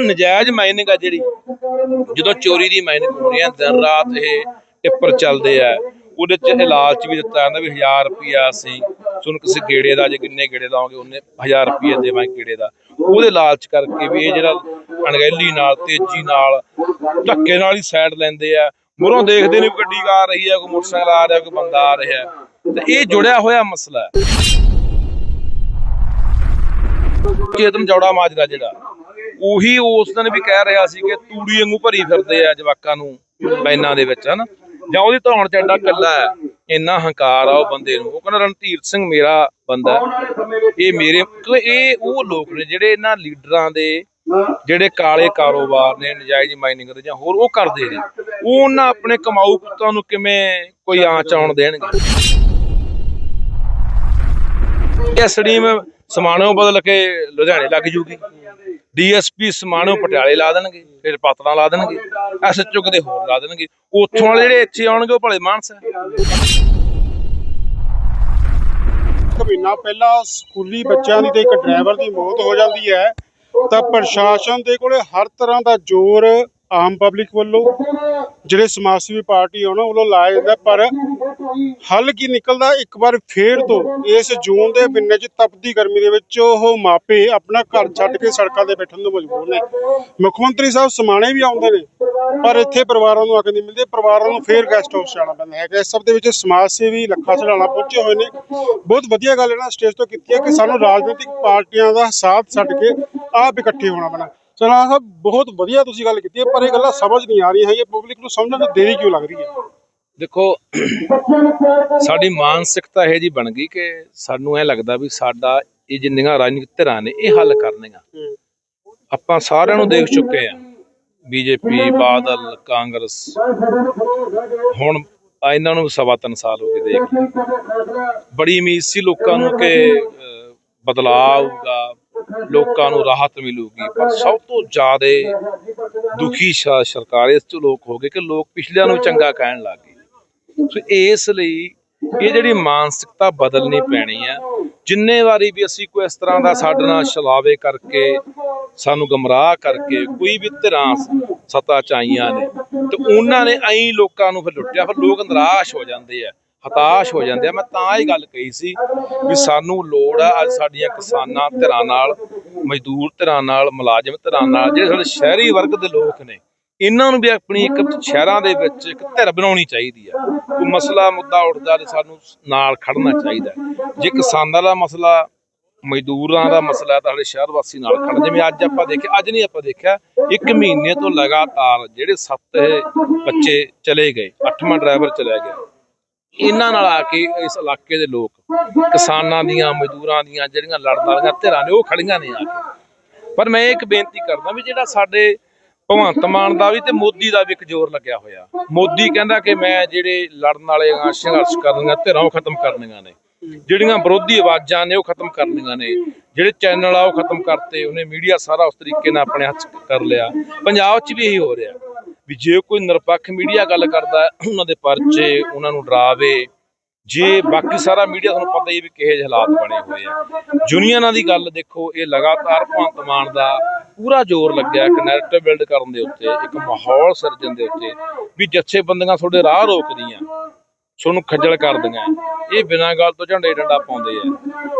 ਨਜਾਇਜ਼ ਮਾਈਨਿੰਗ ਆ ਜਿਹੜੀ। ਜਦੋਂ ਚੋਰੀ ਦੀ ਮਾਈਨਿੰਗ ਹੋ ਰਹੀ ਆ ਦਿਨ ਰਾਤ ਇਹ ਟਿੱਪਰ ਚੱਲਦੇ ਆ। ਉਹਦੇ ਚ ਇਲਾਜ ਵੀ ਦਿੱਤਾ ਜਾਂਦਾ ਵੀ 1000 ਰੁਪਿਆ ਅਸੀਂ, ਤੁਹਾਨੂੰ ਕਿਸੇ ਗੇੜੇ ਦਾ ਜੇ ਕਿੰਨੇ ਗੇੜੇ ਲਾਓਗੇ, ਉਹਨੇ 1000 ਰੁਪਿਆ ਦੇਵਾਂਗੇ ਗੇੜੇ ਦਾ। ਉਹਦੇ ਲਾਲਚ ਕਰਕੇ ਵੀ ਇਹ ਜਿਹੜਾ ਅਣਗਹਿਲੀ ਨਾਲ, ਤੇਜ਼ੀ ਨਾਲ, ਧੱਕੇ ਨਾਲ ਹੀ ਸਾਈਡ ਲੈਂਦੇ ਆ। ਮੁਰੋਂ ਦੇਖਦੇ ਨੇ ਵੀ ਗੱਡੀ ਆ ਰਹੀ ਹੈ ਕੋਈ ਮੋਟਰਸਾਈਕਲ ਆ ਰਿਹਾ, ਕੋਈ ਬੰਦਾ ਆ ਰਿਹਾ। ਤੇ ਇਹ ਜੁੜਿਆ ਹੋਇਆ ਮਸਲਾ ਹੈ। ਚੇਤਨ ਜੌੜਾ ਮਾਜਰਾ ਜਿਹੜਾ। ਉਹੀ ਉਸ ਦਿਨ ਵੀ ਕਹਿ ਰਿਹਾ ਸੀ ਕਿ ਤੂੜੀ ਵਾਂਗੂ ਭਰੀ ਫਿਰਦੇ ਆ ਜਵਾਕਾਂ ਨੂੰ ਲਾਈਨਾਂ ਦੇ ਵਿੱਚ, ਹਨਾ? ਜਾਂ ਉਹਦੀ ਧੌਣ ਚ ਐਡਾ ਕੱਲਾ ਹੈ, ਇੰਨਾ ਹੰਕਾਰ ਆ ਉਹ ਬੰਦੇ ਨੂੰ। ਉਹ ਕਹਿੰਦਾ, ਰਣਧੀਰ ਸਿੰਘ ਮੇਰਾ ਬੰਦਾ ਇਹ ਮੇਰੇ ਇਹ ਉਹ ਲੋਕ ਨੇ ਜਿਹੜੇ ਇਹਨਾਂ ਲੀਡਰਾਂ ਦੇ ਜਿਹੜੇ ਕਾਲੇ ਕਾਰੋਬਾਰ ਨੇ, ਨਜਾਇਜ਼ ਮਾਈਨਿੰਗ ਦੇ ਜਾਂ ਹੋਰ ਉਹ ਕਰਦੇ ਨੇ ਉਹਨਾਂ ਆਪਣੇ ਕਮਾਊ ਪੁੱਤਾਂ ਨੂੰ ਕਿਵੇਂ ਕੋਈ ਆਂਚ ਆਉਣ ਦੇਣਗੇ? ਐਸਡੀਐਮ ਸਮਾਣੋਂ ਬਦਲ ਕੇ ਲੁਧਿਆਣੇ ਲੱਗ ਜੂਗੀ। ਡੀਐਸਪੀ ਸਮਾਣੋਂ ਪਟਿਆਲੇ ਲਾ ਦੇਣਗੇ, ਫਿਰ ਪਾਤੜਾਂ ਲਾ ਦੇਣਗੇ ਐਸਐਚਓ ਕਿਤੇ ਹੋਰ ਲਾ ਦੇਣਗੇ। ਉੱਥੋਂ ਵਾਲੇ ਜਿਹੜੇ ਇੱਥੇ ਆਉਣਗੇ ਉਹ ਭਲੇ ਮਾਨਸ ਹੈ ਮਹੀਨਾ ਪਹਿਲਾਂ ਸਕੂਲੀ ਬੱਚਿਆਂ ਦੀ ਤੇ ਇੱਕ ਡਰਾਈਵਰ ਦੀ ਮੌਤ ਹੋ ਜਾਂਦੀ ਹੈ। ਤਾਂ ਪ੍ਰਸ਼ਾਸਨ ਦੇ ਕੋਲੇ ਹਰ ਤਰ੍ਹਾਂ ਦਾ ਜ਼ੋਰ ਆਮ ਪਬਲਿਕ ਵੱਲੋਂ ਜਿਹੜੇ ਸਮਾਜ ਸੇਵੀ ਪਾਰਟੀ ਆ ਉਹਨਾਂ ਵੱਲੋਂ ਲਾਇਆ ਜਾਂਦਾ ਪਰ ਹੱਲ ਕੀ ਨਿਕਲਦਾ, ਇੱਕ ਵਾਰ ਫੇਰ ਤੋਂ ਇਸ ਜੂਨ ਦੇ ਮਹੀਨੇ 'ਚ ਤਪਦੀ ਗਰਮੀ ਦੇ ਵਿੱਚ ਉਹ ਮਾਪੇ ਆਪਣਾ ਘਰ ਛੱਡ ਕੇ ਸੜਕਾਂ ਤੇ ਬੈਠਣ ਨੂੰ ਮਜਬੂਰ ਨੇ। ਮੁੱਖ ਮੰਤਰੀ ਸਾਹਿਬ ਸਮਾਣੇ ਵੀ ਆਉਂਦੇ ਨੇ, ਪਰ ਇੱਥੇ ਪਰਿਵਾਰਾਂ ਨੂੰ ਆ ਕੇ ਨਹੀਂ ਮਿਲਦੇ, ਪਰਿਵਾਰਾਂ ਨੂੰ ਫੇਰ ਗੈਸਟ ਹਾਊਸ ਜਾਣਾ ਪੈਂਦਾ ਹੈ। ਇਸ ਸਭ ਦੇ ਵਿੱਚ ਸਮਾਜ ਸੇਵੀ ਲੱਖਾ ਸੜਾਣਾ ਪਹੁੰਚੇ ਹੋਏ ਨੇ। ਬਹੁਤ ਵਧੀਆ ਗੱਲ ਇਹਨਾਂ ਸਟੇਜ ਤੋਂ ਕੀਤੀ ਹੈ ਕਿ ਸਾਨੂੰ ਰਾਜਨੀਤਿਕ ਪਾਰਟੀਆਂ ਦਾ ਸਾਥ ਛੱਡ ਕੇ ਆਪ ਇਕੱਠੇ ਹੋਣਾ ਪੈਣਾ। ਸਲਾਹ ਸਾਹਿਬ ਬਹੁਤ ਵਧੀਆ ਤੁਸੀਂ ਗੱਲ ਕੀਤੀ ਹੈ ਪਰ ਇਹ ਗੱਲਾਂ ਸਮਝ ਨਹੀਂ ਆ ਰਹੀਆਂ ਹੈਗੀਆਂ ਪਬਲਿਕ ਨੂੰ ਸਮਝਣ ਵਿੱਚ ਦੇਰੀ ਕਿਉਂ ਲੱਗ ਰਹੀ ਹੈ? ਦੇਖੋ ਸਾਡੀ ਮਾਨਸਿਕਤਾ ਇਹ ਜੀ ਬਣ ਗਈ ਕਿ ਸਾਨੂੰ ਇਹ ਲੱਗਦਾ ਵੀ ਸਾਡਾ ਇਹ ਜਿੰਨੀਆਂ ਰਾਜਨੀਤਿਕ ਧਿਰਾਂ ਨੇ ਇਹ ਹੱਲ ਕਰਨੀਆਂ ਆਪਾਂ ਸਾਰਿਆਂ ਨੂੰ ਦੇਖ ਚੁੱਕੇ ਆ ਬੀਜੇਪੀ ਬਾਦਲ ਕਾਂਗਰਸ। ਹੁਣ ਇਹਨਾਂ ਨੂੰ ਸਵਾ ਤਿੰਨ ਸਾਲ ਹੋ ਗਏ ਦੇਖ ਬੜੀ ਉਮੀਦ ਸੀ ਲੋਕਾਂ ਨੂੰ ਕਿ ਅਹ, ਬਦਲਾਅ ਆਊਗਾ ਲੋਕਾਂ ਨੂੰ ਰਾਹਤ ਮਿਲੂਗੀ। ਪਰ ਸਭ ਤੋਂ ਜ਼ਿਆਦਾ ਦੁਖੀ ਸਰਕਾਰ ਇਸ ਤੋਂ ਲੋਕ ਹੋ ਗਏ ਕਿ ਲੋਕ ਪਿਛਲਿਆਂ ਨੂੰ ਚੰਗਾ ਕਹਿਣ ਲੱਗ ਗਏ। ਸੋ ਇਸ ਲਈ ਇਹ ਜਿਹੜੀ ਮਾਨਸਿਕਤਾ ਬਦਲਣੀ ਪੈਣੀ ਹੈ, ਜਿੰਨੇ ਵਾਰੀ ਵੀ ਅਸੀਂ ਕੋਈ ਇਸ ਤਰ੍ਹਾਂ ਦਾ ਸਾਡੇ ਨਾਲ ਛਲਾਵੇ ਕਰਕੇ, ਸਾਨੂੰ ਗਮਰਾਹ ਕਰਕੇ ਕੋਈ ਵੀ ਧਿਰਾਂ ਸਤਾ ਚ ਆਈਆਂ ਨੇ, ਤੇ ਉਹਨਾਂ ਨੇ ਐਂ ਲੋਕਾਂ ਨੂੰ ਫਿਰ ਲੁੱਟਿਆ, ਫਿਰ ਲੋਕ ਨਿਰਾਸ਼ ਹੋ ਜਾਂਦੇ ਆ। ਹਤਾਸ਼ ਹੋ ਜਾਂਦੇ ਆ। ਮੈਂ ਤਾਂ ਇਹ ਗੱਲ ਕਹੀ ਸੀ ਵੀ ਸਾਨੂੰ ਲੋੜ ਆ ਅੱਜ ਸਾਡੀਆਂ ਕਿਸਾਨਾਂ ਧਿਰਾਂ ਨਾਲ, ਮਜ਼ਦੂਰ ਧਿਰਾਂ ਨਾਲ, ਮੁਲਾਜ਼ਮ ਧਿਰਾਂ ਨਾਲ, ਜਿਹੜੇ ਸਾਡੇ ਸ਼ਹਿਰੀ ਵਰਗ ਦੇ ਲੋਕ ਨੇ, ਇਹਨਾਂ ਨੂੰ ਵੀ ਆਪਣੀ ਇੱਕ ਸ਼ਹਿਰਾਂ ਦੇ ਵਿੱਚ ਇੱਕ ਧਿਰ ਬਣਾਉਣੀ ਚਾਹੀਦੀ ਆ। ਕੋਈ ਮਸਲਾ, ਮੁੱਦਾ ਉੱਠਦਾ ਤੇ ਸਾਨੂੰ ਨਾਲ ਖੜਨਾ ਚਾਹੀਦਾ ਜੇ ਕਿਸਾਨਾਂ ਦਾ ਮਸਲਾ, ਮਜ਼ਦੂਰਾਂ ਦਾ ਮਸਲਾ ਤਾਂ ਸਾਡੇ ਸ਼ਹਿਰ ਵਾਸੀ ਨਾਲ ਖੜ ਜਿਵੇਂ ਅੱਜ ਆਪਾਂ ਦੇਖਿਆ, ਅੱਜ ਨਹੀਂ ਆਪਾਂ ਦੇਖਿਆ, ਇੱਕ ਮਹੀਨੇ ਤੋਂ ਲਗਾਤਾਰ ਜਿਹੜੇ ਸੱਤ ਇਹ ਬੱਚੇ ਚਲੇ ਗਏ, ਅੱਠਵਾਂ ਡਰਾਈਵਰ ਚਲਾ ਗਿਆ। ਇਹਨਾਂ ਨਾਲ ਆ ਕੇ ਇਸ ਇਲਾਕੇ ਦੇ ਲੋਕ, ਕਿਸਾਨਾਂ ਦੀਆਂ, ਮਜ਼ਦੂਰਾਂ ਦੀਆਂ ਜਿਹੜੀਆਂ ਲੜਨ ਵਾਲੀਆਂ ਧਿਰਾਂ ਨੇ, ਉਹ ਖੜੀਆਂ ਨੇ ਆ ਕੇ। ਪਰ ਮੈਂ ਇੱਕ ਬੇਨਤੀ ਕਰਦਾ ਵੀ ਜਿਹੜਾ ਸਾਡੇ ਭਗਵੰਤ ਮਾਨ ਦਾ ਵੀ ਤੇ ਮੋਦੀ ਦਾ ਵੀ ਇੱਕ ਜ਼ੋਰ ਲੱਗਿਆ ਹੋਇਆ। ਮੋਦੀ ਕਹਿੰਦਾ ਕਿ ਮੈਂ ਜਿਹੜੇ ਲੜਨ ਵਾਲੇ ਆ, ਸੰਘਰਸ਼ ਕਰਨੀਆਂ, ਧਿਰਾਂ, ਉਹ ਖਤਮ ਕਰਨੀਆਂ ਨੇ। ਜਿਹੜੀਆਂ ਵਿਰੋਧੀ ਆਵਾਜ਼ਾਂ ਨੇ, ਉਹ ਖਤਮ ਕਰਨੀਆਂ ਨੇ। ਜਿਹੜੇ ਚੈਨਲ ਆ, ਉਹ ਖਤਮ ਕਰਤੇ, ਉਹਨੇ ਮੀਡੀਆ ਸਾਰਾ ਉਸ ਤਰੀਕੇ ਨਾਲ ਆਪਣੇ ਹੱਥ ਕਰ ਲਿਆ। ਪੰਜਾਬ 'ਚ ਵੀ ਇਹੀ ਹੋ ਰਿਹਾ। ਵੀ ਜੇ ਕੋਈ ਨਿਰਪੱਖ ਮੀਡੀਆ ਗੱਲ ਕਰਦਾ ਉਹਨਾਂ ਦੇ ਪਰਚੇ ਉਹਨਾਂ ਨੂੰ ਡਰਾਵੇ ਜੇ ਬਾਕੀ ਸਾਰਾ ਮੀਡੀਆ ਤੁਹਾਨੂੰ ਪਤਾ ਹੀ ਹੈ ਵੀ ਕਿਹੋ ਜਿਹੇ ਹਾਲਾਤ ਬਣੇ ਹੋਏ ਆ। ਯੂਨੀਅਨਾਂ ਦੀ ਗੱਲ ਦੇਖੋ ਇਹ ਲਗਾਤਾਰ ਭਗਵੰਤ ਮਾਨ ਦਾ ਪੂਰਾ ਜ਼ੋਰ ਲੱਗਿਆ ਇੱਕ ਨੈਰੇਟਿਵ ਬਿਲਡ ਕਰਨ ਦੇ ਉੱਤੇ ਇੱਕ ਮਾਹੌਲ ਸਿਰਜਣ ਦੇ ਉੱਤੇ ਵੀ ਜੱਥੇਬੰਦੀਆਂ ਤੁਹਾਡੇ ਰਾਹ ਰੋਕਦੀਆਂ ਤੁਹਾਨੂੰ ਖੱਜਲ ਕਰਦੀਆਂ। ਇਹ ਬਿਨਾਂ ਗੱਲ ਤੋਂ ਝੰਡੇ ਡੰਡਾ ਪਾਉਂਦੇ ਆ।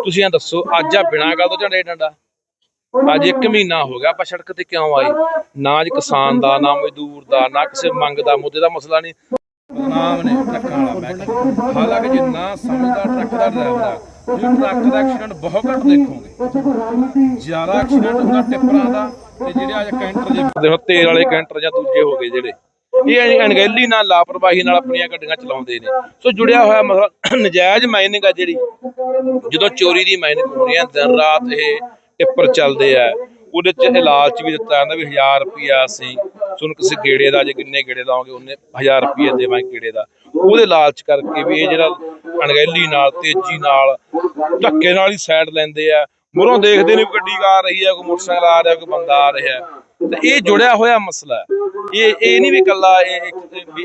ਤੁਸੀਂ ਇਹ ਦੱਸੋ ਅੱਜ ਆ ਬਿਨਾਂ ਗੱਲ ਤੋਂ ਝੰਡੇ ਡੰਡਾ? ਅੱਜ ਇੱਕ ਮਹੀਨਾ ਹੋ ਗਿਆ ਆਪਾਂ ਸੜਕ ਤੇ ਕਿਉਂ ਆਏ? ਨਾ ਅੱਜ ਕਿਸਾਨ ਦਾ ਨਾ ਮਜ਼ਦੂਰ ਦਾ ਨਾ ਕਿਸੇ ਮੰਗ ਦਾ ਮੁੱਦੇ ਦਾ ਮਸਲਾ ਨਹੀਂ। ਨਾਮ ਨੇ ਟਰੱਕਾਂ ਵਾਲਾ ਮੈਂ। ਹਾਲਾਂਕਿ ਜੇ ਨਾ ਸਮਝਦਾ ਟਰੱਕ ਦਾ ਡਰਾਈਵਰ ਆ ਤੁਸੀਂ ਟਰੱਕ ਦਾ ਐਕਸੀਡੈਂਟ ਬਹੁਤ ਘੱਟ ਦੇਖੋਗੇ। ਜ਼ਿਆਦਾ ਐਕਸੀਡੈਂਟ ਹੁੰਦਾ ਟਿੱਪਰਾਂ ਦਾ ਤੇ ਜਿਹੜੇ ਅੱਜ ਕੈਂਟਰ ਜੇ ਦੇਖੋ ਤੇਲ ਵਾਲੇ ਕੈਂਟਰ ਜਾਂ ਦੂਜੇ ਹੋ ਗਏ ਜਿਹੜੇ। ਇਹ ਅਣਗਹਿਲੀ ਨਾਲ ਲਾਪਰਵਾਹੀ ਨਾਲ ਆਪਣੀਆਂ ਗੱਡੀਆਂ ਚਲਾਉਂਦੇ ਨੇ। ਸੋ ਜੁੜਿਆ ਹੋਇਆ ਮਸਲਾ ਨਜਾਇਜ਼ ਮਾਈਨਿੰਗ ਆ ਜਿਹੜੀ। ਜਦੋਂ ਚੋਰੀ ਦੀ ਮਾਈਨਿੰਗ ਹੋ ਰਹੀ ਹੈ ਦਿਨ ਰਾਤ ਇਹ ਟਿੱਪਰ ਚੱਲਦੇ ਆ। ਉਹਦੇ ਚ ਇਲਾਜ ਵੀ ਦਿੱਤਾ ਜਾਂਦਾ ਵੀ 1000 ਰੁਪਿਆ ਅਸੀਂ। ਤੁਹਾਨੂੰ ਕਿਸੇ ਗੇੜੇ ਦਾ ਜੇ ਕਿੰਨੇ ਗੇੜੇ ਲਾਓਗੇ, ਉਹਨੇ 1000 ਰੁਪਿਆ ਦੇਵਾਂਗੇ ਗੇੜੇ ਦਾ। ਉਹਦੇ ਲਾਲਚ ਕਰਕੇ ਵੀ ਇਹ ਜਿਹੜਾ ਅਣਗਹਿਲੀ ਨਾਲ, ਤੇਜ਼ੀ ਨਾਲ, ਧੱਕੇ ਨਾਲ ਹੀ ਸਾਈਡ ਲੈਂਦੇ ਆ। ਮੁਰੋਂ ਦੇਖਦੇ ਨੇ ਵੀ ਗੱਡੀ ਆ ਰਹੀ ਹੈ ਕੋਈ ਮੋਟਰਸਾਈਕਲ ਆ ਰਿਹਾ, ਕੋਈ ਬੰਦਾ ਆ ਰਿਹਾ। ਤੇ ਇਹ ਜੁੜਿਆ ਹੋਇਆ ਮਸਲਾ। ਇਹ ਇਹ ਨਹੀਂ ਵੀ ਕੱਲਾ ਇਹ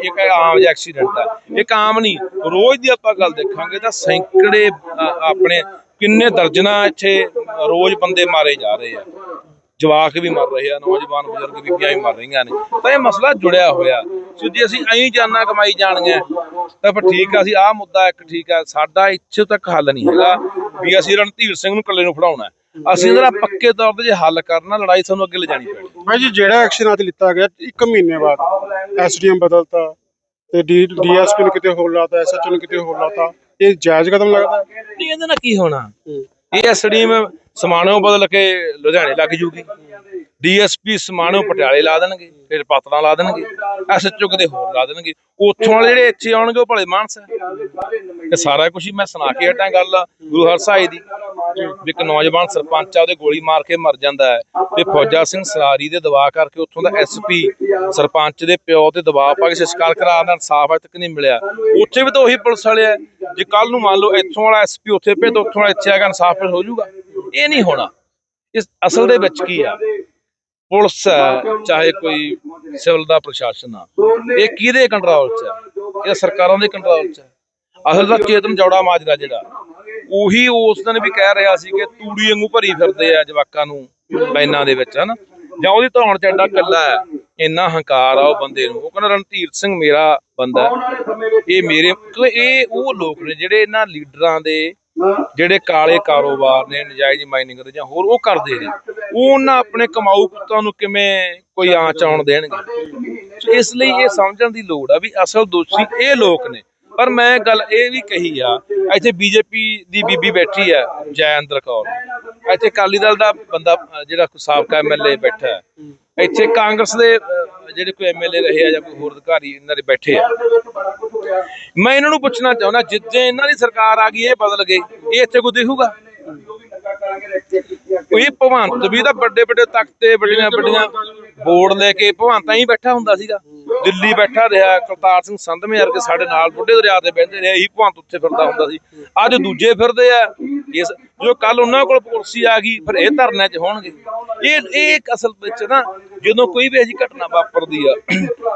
ਇੱਕ ਆਮ ਜਿਹਾ ਐਕਸੀਡੈਂਟ ਹੈ ਇੱਕ ਆਮ ਨਹੀਂ ਰੋਜ਼ ਦੀ ਆਪਾਂ ਗੱਲ ਦੇਖਾਂਗੇ ਤਾਂ ਸੈਂਕੜੇ ਆਪਣੇ ਕਿੰਨੇ ਦਰਜਨਾਂ ਇੱਥੇ ਰੋਜ਼ ਬੰਦੇ ਮਾਰੇ ਜਾ ਰਹੇ ਆ? ਜਵਾਕ ਵੀ ਮਰ ਰਹੇ ਆ, ਨੌਜਵਾਨ ਬਜ਼ੁਰਗ ਬੀਬੀਆਂ ਵੀ ਮਰ ਰਹੀਆਂ ਨੇ। ਤਾਂ ਇਹ ਮਸਲਾ ਜੁੜਿਆ ਹੋਇਆ। ਸੋ ਜੇ ਅਸੀਂ ਐਂ ਜਾਨਾਂ ਕਮਾਈ ਜਾਣਗੇ ਤਾਂ ਫਿਰ ਠੀਕ ਆ, ਅਸੀਂ ਆਹ ਮੁੱਦਾ ਇੱਕ ਠੀਕ ਆ, ਸਾਡਾ ਇੱਥੇ ਤੱਕ ਹੱਲ ਨਹੀਂ ਹੈਗਾ ਵੀ ਅਸੀਂ ਰਣਧੀਰ ਸਿੰਘ ਨੂੰ ਇਕੱਲੇ ਨੂੰ ਫੜਾਉਣਾ। ਹੈ। ਅਸੀਂ ਇਹਦਾ ਪੱਕੇ ਤੌਰ ਤੇ ਜੇ ਹੱਲ ਕਰਨਾ, ਲੜਾਈ ਸਾਨੂੰ ਅੱਗੇ ਲਿਜਾਣੀ ਪੈਣੀ। ਭਾਈ ਜੀ, ਜਿਹੜਾ ਐਕਸ਼ਨ ਅੱਜ ਲਿੱਤਾ ਗਿਆ, ਇੱਕ ਮਹੀਨੇ ਬਾਅਦ। ਐਸਡੀਐਮ ਬਦਲਤਾ ਤੇ ਡੀਐਸਪੀ ਨੂੰ ਕਿਤੇ ਹੋਰ ਲਾਤਾ, ਐਸਐਚਓ ਨੂੰ ਕਿਤੇ ਹੋਰ ਲਾਤਾ। ਇਹ ਜਾਇਜ਼ ਕਦਮ ਲੱਗਦਾ? ਨਹੀਂ ਇਹਦੇ ਨਾਲ ਕੀ ਹੋਣਾ? ਇਹ ਐਸਡੀਐਮ ਸਮਾਣੋਂ ਬਦਲ ਕੇ ਲੁਧਿਆਣੇ ਲੱਗ ਜੂਗੀ। ਡੀਐਸਪੀ ਸਮਾਣੋਂ ਪਟਿਆਲੇ ਲਾ ਦੇਣਗੇ ਫਿਰ ਪਾਤੜਾਂ ਲਾ ਦੇਣਗੇ ਐਸਐਚਓ ਕਿਤੇ ਹੋਰ ਲਾ ਦੇਣਗੇ। ਉੱਥੋਂ ਵਾਲੇ ਜਿਹੜੇ ਇੱਥੇ ਆਉਣਗੇ ਉਹ ਭਲੇ ਮਾਨਸ ਇਹ ਸਾਰਾ ਕੁਝ ਹੀ ਮੈਂ ਸੁਣਾ ਕੇ ਹਟਾਂ ਗੱਲ ਗੁਰੂ ਹਰਸਾਏ ਦੀ। ਵੀ ਇੱਕ ਨੌਜਵਾਨ ਸਰਪੰਚ ਆ ਉਹਦੇ ਗੋਲੀ ਮਾਰ ਕੇ ਮਰ ਜਾਂਦਾ ਹੈ। ਤੇ ਫੌਜਾ ਸਿੰਘ ਸਰਾਰੀ ਦੇ ਦਬਾਅ ਕਰਕੇ ਉੱਥੋਂ ਦਾ ਐਸਪੀ ਸਰਪੰਚ ਦੇ ਪਿਓ ਤੇ ਦਬਾਅ ਪਾ ਕੇ ਸੰਸਕਾਰ ਕਰਾ ਦਾ ਇਨਸਾਫ ਅਜੇ ਤੱਕ ਨਹੀਂ ਮਿਲਿਆ। ਉੱਥੇ ਵੀ ਤਾਂ ਉਹੀ ਪੁਲਿਸ ਵਾਲੇ ਆ। ਜੇ ਕੱਲ ਨੂੰ ਮੰਨ ਲਓ ਇੱਥੋਂ ਵਾਲਾ ਐਸਪੀ ਉੱਥੇ ਪਏ ਤਾਂ ਉੱਥੋਂ ਵਾਲਾ ਇੱਥੇ ਆਗਾ ਇਨਸਾਫ ਫਿਰ ਹੋ ਜਾਊਗਾ। ਇਹ ਨਹੀਂ ਹੋਣਾ। ਇਸ ਅਸਲ ਦੇ ਵਿੱਚ ਕੀ ਆ? ਪੁਲਿਸ ਚਾਹੇ ਕੋਈ ਸਿਵਲ ਦਾ ਪ੍ਰਸ਼ਾਸਨ ਆ। ਇਹ ਕਿਹਦੇ ਕੰਟਰੋਲ 'ਚ ਆ? ਇਹ ਸਰਕਾਰਾਂ ਦੇ ਕੰਟਰੋਲ 'ਚ ਆ। ਅਸਲ ਦਾ ਚੇਤਨ ਜੌੜਾ ਮਾਜਰਾ ਜਿਹੜਾ। ਉਹੀ ਉਸ ਦਿਨ ਵੀ ਕਹਿ ਰਿਹਾ ਸੀ ਕਿ ਤੂੜੀ ਵਾਂਗੂ ਭਰੀ ਫਿਰਦੇ ਆ ਜਵਾਕਾਂ ਨੂੰ ਲਾਈਨਾਂ ਦੇ ਵਿੱਚ, ਹਨਾ? ਜਾਂ ਉਹਦੀ ਧੌਣ ਚ ਕੱਲਾ ਹੈ, ਇੰਨਾ ਹੰਕਾਰ ਆ ਉਹ ਬੰਦੇ ਨੂੰ। ਉਹ ਕਹਿੰਦਾ, ਰਣਧੀਰ ਸਿੰਘ ਮੇਰਾ ਬੰਦਾ ਇਹ ਮੇਰੇ ਇਹ ਉਹ ਲੋਕ ਨੇ ਜਿਹੜੇ ਇਹਨਾਂ ਲੀਡਰਾਂ ਦੇ, ਜਿਹੜੇ ਕਾਲੇ ਕਾਰੋਬਾਰ ਨੇ, ਨਜਾਇਜ਼ ਮਾਈਨਿੰਗ ਦੇ ਜਾਂ ਹੋਰ ਉਹ ਕਰਦੇ ਨੇ। ਉਹ ਉਹਨਾਂ ਆਪਣੇ ਕਮਾਊ ਪੁੱਤਾਂ ਨੂੰ ਕਿਵੇਂ ਕੋਈ ਆਂਚ ਆਉਣ ਦੇਣਗੇ? ਇਸ ਲਈ ਇਹ ਸਮਝਣ ਦੀ ਲੋੜ ਆ ਵੀ ਅਸਲ ਦੋਸ਼ੀ ਇਹ ਲੋਕ ਨੇ। ਪਰ ਮੈਂ ਗੱਲ ਇਹ ਵੀ ਕਹੀ ਆ, ਇੱਥੇ ਬੀਜੇਪੀ ਦੀ ਬੀਬੀ ਬੈਠੀ ਆ ਜੈਇੰਦਰ ਕੌਰ ਇੱਥੇ ਅਕਾਲੀ ਦਲ ਦਾ ਬੰਦਾ, ਜਿਹੜਾ ਸਾਬਕਾ ਐਮਐਲਏ ਬੈਠਾ ਇੱਥੇ ਕਾਂਗਰਸ ਦੇ ਜਿਹੜੇ ਕੋਈ ਐਮਐਲਏ ਰਹੇ ਆ ਜਾਂ ਕੋਈ ਹੋਰ ਅਧਿਕਾਰੀ, ਇਹਨਾਂ ਦੇ ਬੈਠੇ ਆ। ਮੈਂ ਇਹਨਾਂ ਨੂੰ ਪੁੱਛਣਾ ਚਾਹੁੰਦਾ ਜਿੱਦੇ ਇਹਨਾਂ ਦੀ ਸਰਕਾਰ ਆ ਗਈ, ਇਹ ਬਦਲ ਗਈ ਇਹ ਇੱਥੇ ਕੋਈ ਦੇਖੂਗਾ? ਇਹ ਭਗਵੰਤ ਵੀ ਤਾਂ ਵੱਡੇ ਵੱਡੇ ਤਖਤੇ ਵੱਡੀਆਂ ਵੱਡੀਆਂ ਬੋਰਡ ਲੈ ਕੇ ਭਗਵੰਤਾਂ ਹੀ ਬੈਠਾ ਹੁੰਦਾ ਸੀਗਾ। ਦਿੱਲੀ ਬੈਠਾ ਰਿਹਾ, ਕਰਤਾਰ ਸਿੰਘ ਸੰਧਵੇਂ ਵਰਗੇ ਸਾਡੇ ਨਾਲ ਬੁੱਢੇ ਦਰਿਆ ਤੇ ਬਹਿੰਦੇ ਰਹੇ, ਇਹੀ ਭਗਵੰਤ ਉੱਥੇ ਫਿਰਦਾ ਹੁੰਦਾ ਸੀ। ਅੱਜ ਦੂਜੇ ਫਿਰਦੇ ਆ, ਇਸ ਜੋ ਕੱਲ ਉਹਨਾਂ ਕੋਲ ਕੁਰਸੀ ਆ ਗਈ, ਫਿਰ ਇਹ ਧਰਨਿਆਂ 'ਚ ਹੋਣਗੇ। ਇਹ ਇਹ ਇੱਕ ਅਸਲ ਵਿੱਚ ਨਾ ਜਦੋਂ ਕੋਈ ਵੀ ਅਜੀ ਘਟਨਾ ਵਾਪਰਦੀ ਆ,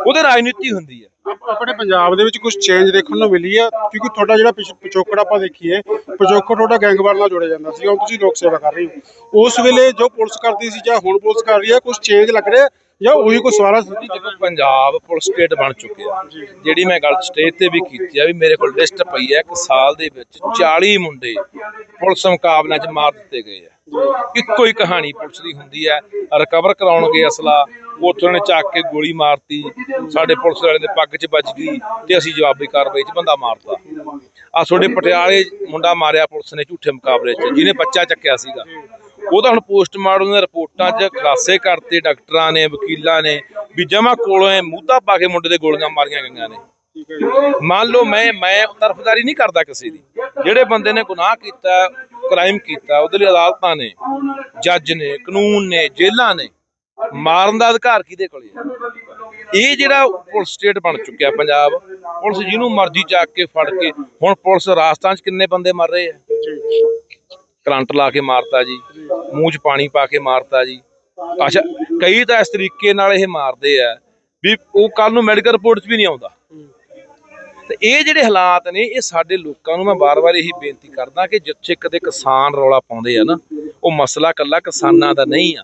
ਉਹਦੇ ਰਾਜਨੀਤੀ ਹੁੰਦੀ ਆ। ਆਪਣੇ ਪੰਜਾਬ ਦੇ ਵਿੱਚ ਕੁਝ ਚੇਂਜ ਦੇਖਣ ਨੂੰ ਮਿਲੀ ਆ, ਕਿਉਂਕਿ ਤੁਹਾਡਾ ਜਿਹੜਾ ਪਿਛੋਕੜ ਆਪਾਂ ਦੇਖੀਏ, ਪਿਛੋਕੜ ਤੁਹਾਡਾ ਗੈਂਗਵਾਰ ਨਾਲ ਜੁੜਿਆ ਜਾਂਦਾ ਸੀ ਹੁਣ ਤੁਸੀਂ ਲੋਕ ਸੇਵਾ ਕਰ ਰਹੇ ਹੋ। ਉਸ ਵੇਲੇ ਜੋ ਪੁਲਿਸ ਕਰਦੀ ਸੀ ਜਾਂ ਹੁਣ ਪੁਲਿਸ ਕਰ ਰਹੀ ਹੈ ਕੁਝ ਚੇਂਜ ਲੱਗ ਰਿਹਾ ਜਾਂ ਉਹੀ ਕੋਈ ਸਵਾਰਾ ਦੇਖੋ ਪੰਜਾਬ ਪੁਲਿਸ ਸਟੇਟ ਬਣ ਚੁੱਕਿਆ ਜਿਹੜੀ ਮੈਂ ਗੱਲ ਸਟੇਜ ਤੇ ਵੀ ਕੀਤੀ ਆ ਵੀ ਮੇਰੇ ਕੋਲ ਲਿਸਟ ਪਈ ਹੈ ਕਿ ਸਾਲ ਦੇ ਵਿੱਚ 40 ਮੁੰਡੇ ਪੁਲਿਸ ਮੁਕਾਬਲਿਆਂ 'ਚ ਮਾਰ ਦਿੱਤੇ ਗਏ ਆ। ਇੱਕੋ ਹੀ ਕਹਾਣੀ ਪੁਲਿਸ ਦੀ ਹੁੰਦੀ ਹੈ ਰਿਕਵਰ ਕਰਾਉਣਗੇ ਅਸਲਾ ਉੱਥੋਂ ਨੇ ਚੱਕ ਕੇ ਗੋਲੀ ਮਾਰਤੀ ਸਾਡੇ ਪੁਲਿਸ ਵਾਲੇ ਦੇ ਪੱਗ 'ਚ ਵੱਜ ਗਈ ਤੇ ਅਸੀਂ ਜਵਾਬੀ ਕਾਰਵਾਈ 'ਚ ਬੰਦਾ ਮਾਰਤਾ। ਆ ਤੁਹਾਡੇ ਪਟਿਆਲੇ ਮੁੰਡਾ ਮਾਰਿਆ ਪੁਲਿਸ ਨੇ ਝੂਠੇ ਮੁਕਾਬਲੇ 'ਚ ਜਿਹਨੇ ਬੱਚਾ ਚੱਕਿਆ ਸੀਗਾ। ਉਹਦਾ ਹੁਣ ਪੋਸਟਮਾਰਟਮ ਦੀਆਂ ਰਿਪੋਰਟਾਂ 'ਚ ਖੁਲਾਸੇ ਕਰਤੇ, ਡਾਕਟਰਾਂ ਨੇ, ਵਕੀਲਾਂ ਨੇ, ਵੀ ਜਮਾ ਕੋਲੋਂ ਮੂਧਾ ਪਾ ਕੇ ਮੁੰਡੇ ਦੇ ਗੋਲੀਆਂ ਮਾਰੀਆਂ ਗਈਆਂ ਨੇ। ਮੰਨ ਲਓ ਮੈਂ ਮੈਂ ਤਰਫਦਾਰੀ ਨਹੀਂ ਕਰਦਾ ਕਿਸੇ ਦੀ। ਜਿਹੜੇ ਬੰਦੇ ਨੇ ਗੁਨਾਹ ਕੀਤਾ ਕ੍ਰਾਈਮ ਕੀਤਾ, ਉਹਦੇ ਲਈ ਅਦਾਲਤਾਂ ਨੇ, ਜੱਜ ਨੇ, ਕਾਨੂੰਨ ਨੇ, ਜੇਲ੍ਹਾਂ ਨੇ, ਮਾਰਨ ਦਾ ਅਧਿਕਾਰ ਕਿਹਦੇ ਕੋਲੇ ਹੈ? ਇਹ ਜਿਹੜਾ ਪੁਲਿਸ ਸਟੇਟ ਬਣ ਚੁੱਕਿਆ ਪੰਜਾਬ, ਪੁਲਿਸ ਜਿਹਨੂੰ ਮਰਜ਼ੀ ਚੱਕ ਕੇ ਫੜ ਕੇ, ਹੁਣ ਪੁਲਿਸ ਰਾਜਸਥਾਨ 'ਚ ਕਿੰਨੇ ਬੰਦੇ ਮਰ ਰਹੇ ਆ? ਕਰੰਟ ਲਾ ਕੇ ਮਾਰਤਾ ਜੀ, ਮੂੰਹ 'ਚ ਪਾਣੀ ਪਾ ਕੇ ਮਾਰਤਾ ਜੀ। ਅੱਛਾ, ਕਈ ਤਾਂ ਇਸ ਤਰੀਕੇ ਨਾਲ ਇਹ ਮਾਰਦੇ ਆ ਵੀ ਉਹ ਕੱਲ ਨੂੰ ਮੈਡੀਕਲ ਰਿਪੋਰਟ 'ਚ ਵੀ ਨਹੀਂ ਆਉਂਦਾ। ਤੇ ਇਹ ਜਿਹੜੇ ਹਾਲਾਤ ਨੇ, ਇਹ ਸਾਡੇ ਲੋਕਾਂ ਨੂੰ ਮੈਂ ਬਾਰ-ਬਾਰ ਇਹੀ ਬੇਨਤੀ ਕਰਦਾ ਕਿ ਜਿੱਥੇ ਕਦੇ ਕਿਸਾਨ ਰੌਲਾ ਪਾਉਂਦੇ ਆ ਨਾ, ਉਹ ਮਸਲਾ ਕੱਲਾ ਕਿਸਾਨਾਂ ਦਾ ਨਹੀਂ ਆ।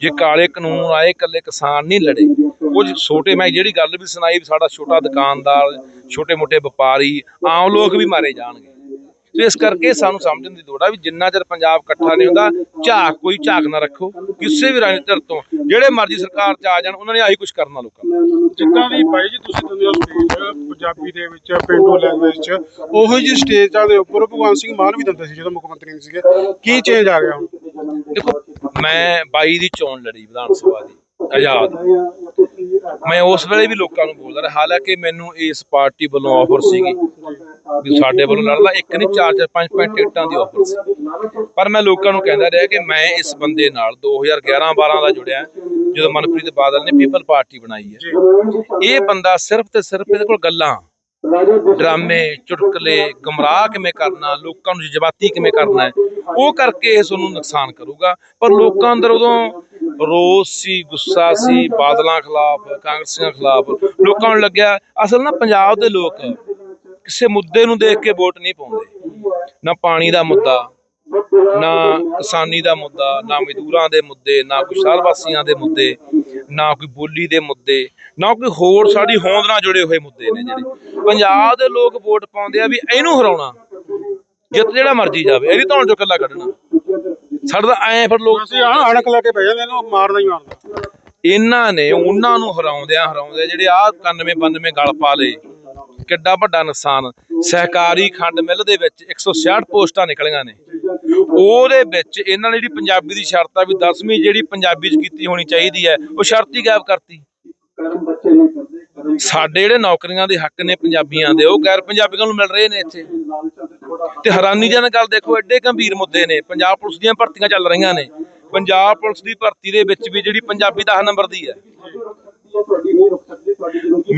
ਜੇ ਕਾਲੇ ਕਾਨੂੰਨ ਆਏ, ਇਕੱਲੇ ਕਿਸਾਨ ਨਹੀਂ ਲੜੇ। ਕੁਝ ਛੋਟੇ, ਮੈਂ ਜਿਹੜੀ ਗੱਲ ਵੀ ਸੁਣਾਈ ਵੀ ਸਾਡਾ ਛੋਟਾ ਦੁਕਾਨਦਾਰ ਛੋਟੇ ਮੋਟੇ ਵਪਾਰੀ, ਆਮ ਲੋਕ ਵੀ ਮਾਰੇ ਜਾਣਗੇ। ਤੇ ਇਸ ਕਰਕੇ ਸਾਨੂੰ ਸਮਝਣ ਦੀ ਲੋੜ ਆ ਵੀ ਜਿੰਨਾ ਚਿਰ ਪੰਜਾਬ ਇਕੱਠਾ ਨਹੀਂ ਹੁੰਦਾ ਝਾਕ ਕੋਈ ਝਾਕ ਨਾ ਰੱਖੋ ਕਿਸੇ ਵੀ ਰਾਜਨੀਤਿਕ ਤੋਂ। ਜਿਹੜੇ ਮਰਜ਼ੀ ਸਰਕਾਰ ਚ ਆ ਜਾਣ ਉਹਨਾਂ ਨੇ ਆਹੀ ਕੁਝ ਕਰਨਾ ਲੋਕਾਂ ਨੂੰ। ਜਿੱਦਾਂ ਦੀ ਬਾਈ ਜੀ ਤੁਸੀਂ ਦਿੰਦੇ ਹੋ ਸਟੇਜ ਪੰਜਾਬੀ ਦੇ ਵਿੱਚ ਪਿੰਡੂ ਲੈਂਗੁਏਜ 'ਚ ਉਹੋ ਜਿਹੀ ਸਟੇਜਾਂ ਦੇ ਉੱਪਰ ਭਗਵਾਨ ਸਿੰਘ ਮਾਨ ਵੀ ਦਿੰਦੇ ਸੀ ਜਦੋਂ ਮੁੱਖ ਮੰਤਰੀ ਸੀਗੇ। ਕੀ ਚੇਂਜ ਆ ਗਿਆ ਹੁਣ? ਦੇਖੋ ਮੈਂ 22 ਦੀ ਚੋਣ ਲੜੀ ਵਿਧਾਨ ਸਭਾ ਦੀ ਆਜ਼ਾਦ। ਮੈਂ ਉਸ ਵੇਲੇ ਵੀ ਲੋਕਾਂ ਨੂੰ ਬੋਲਦਾ ਰਿਹਾ ਹਾਲਾਂਕਿ ਮੈਨੂੰ ਇਸ ਪਾਰਟੀ ਵੱਲੋਂ ਆਫਰ ਸੀਗੀ। ਵੀ ਸਾਡੇ ਵੱਲੋਂ ਲੜਦਾ ਇੱਕ ਨਹੀਂ, ਚਾਰ ਚਾਰ, ਪੰਜ ਪੰਜ ਟਿਕਟਾਂ ਦੀ ਆਫਰ ਸੀ। ਪਰ ਮੈਂ ਲੋਕਾਂ ਨੂੰ ਕਹਿੰਦਾ ਰਿਹਾ ਕਿ ਮੈਂ ਇਸ ਬੰਦੇ ਨਾਲ 2011 12 ਦਾ ਜੁੜਿਆ, ਜਦੋਂ ਮਨਪ੍ਰੀਤ ਬਾਦਲ ਨੇ ਪੀਪਲ ਪਾਰਟੀ ਬਣਾਈ ਹੈ। ਇਹ ਬੰਦਾ ਸਿਰਫ ਤੇ ਸਿਰਫ ਇਹਦੇ ਕੋਲ ਗੱਲਾਂ, ਡਰਾਮੇ, ਚੁਟਕਲੇ, ਗਮਰਾਹ ਕਿਵੇਂ ਕਰਨਾ, ਲੋਕਾਂ ਨੂੰ ਜਜ਼ਬਾਤੀ ਕਿਵੇਂ ਕਰਨਾ ਉਹ ਕਰਕੇ ਇਹ ਤੁਹਾਨੂੰ ਨੁਕਸਾਨ ਕਰੂਗਾ। ਪਰ ਲੋਕਾਂ ਅੰਦਰ ਉਦੋਂ ਰੋਸ ਸੀ, ਗੁੱਸਾ ਸੀ, ਬਾਦਲਾਂ ਖਿਲਾਫ, ਕਾਂਗਰਸੀਆਂ ਖਿਲਾਫ, ਲੋਕਾਂ ਨੂੰ ਲੱਗਿਆ, ਅਸਲ ਨਾ ਪੰਜਾਬ ਦੇ ਲੋਕ ਕਿਸੇ ਮੁੱਦੇ ਨੂੰ ਦੇਖ ਕੇ ਵੋਟ ਨਹੀਂ ਪਾਉਂਦੇ। ਨਾ ਪਾਣੀ ਦਾ ਮੁੱਦਾ ਨਾ ਕਿਸਾਨੀ ਦਾ ਮੁੱਦਾ ਨਾ ਮਜ਼ਦੂਰਾਂ ਦੇ ਮੁੱਦੇ ਨਾ ਕੋਈ ਸ਼ਹਿਰ ਵਾਸੀਆਂ ਦੇ ਮੁੱਦੇ ਨਾ ਕੋਈ ਬੋਲੀ ਦੇ ਮੁੱਦੇ ਨਾ ਕੋਈ ਹੋਰ ਸਾਡੀ ਹੋਂਦ ਨਾਲ ਜੁੜੇ ਹੋਏ ਮੁੱਦੇ ਨੇ ਜਿਹੜੇ। ਪੰਜਾਬ ਦੇ ਲੋਕ ਵੋਟ ਪਾਉਂਦੇ ਆ ਵੀ ਇਹਨੂੰ ਹਰਾਉਣਾ। ਜਿੱਤ ਜਿਹੜਾ ਮਰਜ਼ੀ ਜਾਵੇ ਇਹਦੀ ਧੌਣ ਚੋਂ ਕੱਲਾ ਕੱਢਣਾ। ਸਾਡਾ ਐ ਫਿਰ ਲੋਕ ਅਸੀਂ ਆ ਅਣਖ ਲੈ ਕੇ ਬਹਿ ਜਾਂਦੇ ਇਹਨੂੰ ਮਾਰਨਾ ਹੀ ਮਾਰਨਾ। ਇਹਨਾਂ ਨੇ ਉਹਨਾਂ ਨੂੰ ਹਰਾਉਂਦਿਆਂ ਹਰਾਉਂਦਿਆਂ ਜਿਹੜੇ ਆ 91 92 ਗਲ ਪਾ ਲਏ ਕਿੱਡਾ ਵੱਡਾ ਨੁਕਸਾਨ। ਸਹਿਕਾਰੀ ਖੰਡ ਮਿੱਲ ਦੇ ਵਿੱਚ 166 ਪੋਸਟਾਂ ਨਿਕਲੀਆਂ ਨੇ। ਉਹਦੇ ਵਿੱਚ ਇਹਨਾਂ ਨੇ ਜਿਹੜੀ ਪੰਜਾਬੀ ਦੀ ਸ਼ਰਤ ਆ ਵੀ 10ਵੀਂ ਜਿਹੜੀ ਪੰਜਾਬੀ ਚ ਕੀਤੀ ਹੋਣੀ ਚਾਹੀਦੀ ਹੈ, ਉਹ ਸ਼ਰਤ ਹੀ ਗਾਇਬ ਕਰਤੀ। ਸਾਡੇ ਜਿਹੜੇ ਨੌਕਰੀਆਂ ਦੇ ਹੱਕ ਨੇ ਪੰਜਾਬੀਆਂ ਦੇ, ਉਹ ਗੈਰ ਪੰਜਾਬੀਆਂ ਨੂੰ ਮਿਲ ਰਹੇ ਨੇ ਇੱਥੇ। ਤੇ ਹੈਰਾਨੀਜਨਕ ਗੱਲ ਦੇਖੋ, ਐਡੇ ਗੰਭੀਰ ਮੁੱਦੇ ਨੇ। ਪੰਜਾਬ ਪੁਲਿਸ ਦੀਆਂ ਭਰਤੀਆਂ ਚੱਲ ਰਹੀਆਂ ਨੇ। ਪੰਜਾਬ ਪੁਲਿਸ ਦੀ ਭਰਤੀ ਦੇ ਵਿੱਚ ਵੀ ਜਿਹੜੀ ਪੰਜਾਬੀ 10 ਨੰਬਰ ਦੀ ਹੈ।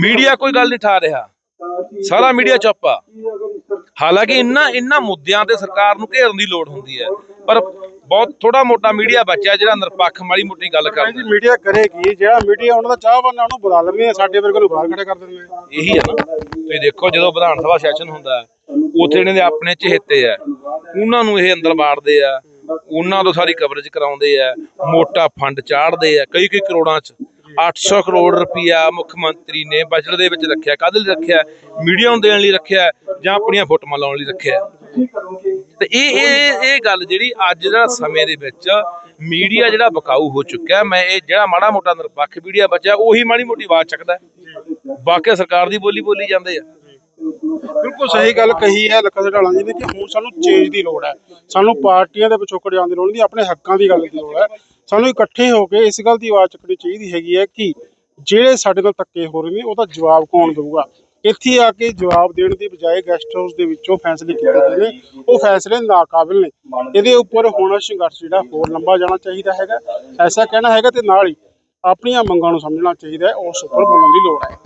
ਮੀਡੀਆ ਕੋਈ ਗੱਲ ਨਹੀਂ ਠਾ ਰਿਹਾ। ਸਾਰਾ ਮੀਡੀਆ ਚੁੱਪ ਆ। ਹਾਲਾਂਕਿ ਇੰਨਾ ਇੰਨਾ ਮੁੱਦਿਆਂ ਤੇ ਸਰਕਾਰ ਨੂੰ ਘੇਰਨ ਦੀ ਲੋੜ ਹੁੰਦੀ ਹੈ ਪਰ ਬਹੁਤ ਥੋੜਾ ਮੋਟਾ ਮੀਡੀਆ ਬਚਿਆ ਜਿਹੜਾ ਨਿਰਪੱਖ ਮਾੜੀ ਮੋਟੀ ਗੱਲ ਜੀ ਕਰਦਾ। ਮੀਡੀਆ ਕਰੇਗੀ ਜਿਹੜਾ ਮੀਡੀਆ ਉਹਨਾਂ ਦਾ ਚਾਹਵਾਨ ਉਹਨੂੰ ਬੁਲਾ ਆ ਸਾਡੇ ਵਰਗੇ ਨੂੰ ਬਾਹਰ ਖੜੇ ਕਰ ਦਿੰਦੇ ਇਹੀ ਹੈ ਨਾ। ਤੁਸੀਂ ਦੇਖੋ ਜਦੋਂ ਵਿਧਾਨ ਸਭਾ ਸੈਸ਼ਨ ਹੁੰਦਾ ਉੱਥੇ ਇਹਨਾਂ ਦੇ ਆਪਣੇ ਚਹੇਤੇ ਆ। ਉਹਨਾਂ ਨੂੰ ਇਹ ਅੰਦਰ ਬਾੜਦੇ ਆ। ਉਹਨਾਂ ਤੋਂ ਸਾਰੀ ਕਵਰੇਜ ਕਰਾਉਂਦੇ ਆ। ਮੋਟਾ ਫੰਡ ਚਾੜਦੇ ਆ ਕਈ ਕਈ ਕਰੋੜਾਂ ਚ। 800 ਕਰੋੜ ਰੁਪਇਆ ਮੁੱਖ ਮੰਤਰੀ ਨੇ ਬਜਟ ਦੇ ਵਿੱਚ ਰੱਖਿਆ, ਕਾਹਦੇ ਲਈ ਰੱਖਿਆ? ਮੀਡੀਆ ਨੂੰ ਦੇਣ ਲਈ ਰੱਖਿਆ ਜਾਂ ਆਪਣੀਆਂ ਫੋਟੋਆਂ ਲਾਉਣ ਲਈ ਰੱਖਿਆ? ਤੇ ਇਹ ਇਹ ਇਹ ਗੱਲ ਜਿਹੜੀ ਅੱਜ ਦਾ ਸਮੇਂ ਦੇ ਵਿੱਚ ਮੀਡੀਆ ਜਿਹੜਾ ਬਕਾਊ ਹੋ ਚੁੱਕਿਆ, ਮੈਂ ਇਹ ਜਿਹੜਾ ਮਾੜਾ ਮੋਟਾ ਨਿਰਪੱਖ ਮੀਡੀਆ ਬਚਿਆ, ਉਹੀ ਮਾੜੀ ਮੋਟੀ ਆਵਾਜ਼ ਚੱਕਦਾ ਹੈ। ਬਾਕੀ ਸਰਕਾਰ ਦੀ ਬੋਲੀ ਬੋਲੀ ਜਾਂਦੇ ਆ। ਬਿਲਕੁਲ ਸਹੀ ਗੱਲ ਕਹੀ ਹੈ ਲੱਖਾ ਸਢਾਲਾਂ ਜੀ ਨੇ ਕਿ ਹੁਣ ਸਾਨੂੰ ਚੇਂਜ ਦੀ ਲੋੜ ਹੈ। ਸਾਨੂੰ ਪਾਰਟੀਆਂ ਦੇ ਪਿਛੋਕੜ ਜਾਣ ਦੀ ਲੋੜ ਨਹੀਂ, ਆਪਣੇ ਹੱਕਾਂ ਦੀ ਗੱਲ ਦੀ ਲੋੜ ਹੈ। ਸਾਨੂੰ ਇਕੱਠੇ ਹੋ ਕੇ ਇਸ ਗੱਲ ਦੀ ਆਵਾਜ਼ ਚੱਕਣੀ ਚਾਹੀਦੀ ਹੈਗੀ ਹੈ ਕਿ ਜਿਹੜੇ ਸਾਡੇ ਨਾਲ ਧੱਕੇ ਹੋ ਰਹੇ ਨੇ, ਉਹਦਾ ਜਵਾਬ ਕੌਣ ਦੇਊਗਾ? ਇੱਥੇ ਆ ਕੇ ਜਵਾਬ ਦੇਣ ਦੀ ਬਜਾਏ ਗੈਸਟ ਹਾਊਸ ਦੇ ਵਿੱਚੋਂ ਫੈਸਲੇ ਕੀਤੇ ਗਏ ਨੇ। ਉਹ ਫੈਸਲੇ ਨਾਕਾਬਿਲ ਨੇ। ਇਹਦੇ ਉੱਪਰ ਹੁਣ ਸੰਘਰਸ਼ ਜਿਹੜਾ ਹੋਰ ਲੰਬਾ ਜਾਣਾ ਚਾਹੀਦਾ ਹੈਗਾ। ਐਸਾ ਕਹਿਣਾ ਹੈਗਾ ਤੇ ਨਾਲ ਹੀ ਆਪਣੀਆਂ ਮੰਗਾਂ ਨੂੰ ਸਮਝਣਾ ਚਾਹੀਦਾ ਹੈ। ਉਸ ਉੱਪਰ ਬੋਲਣ ਦੀ ਲੋੜ ਹੈ।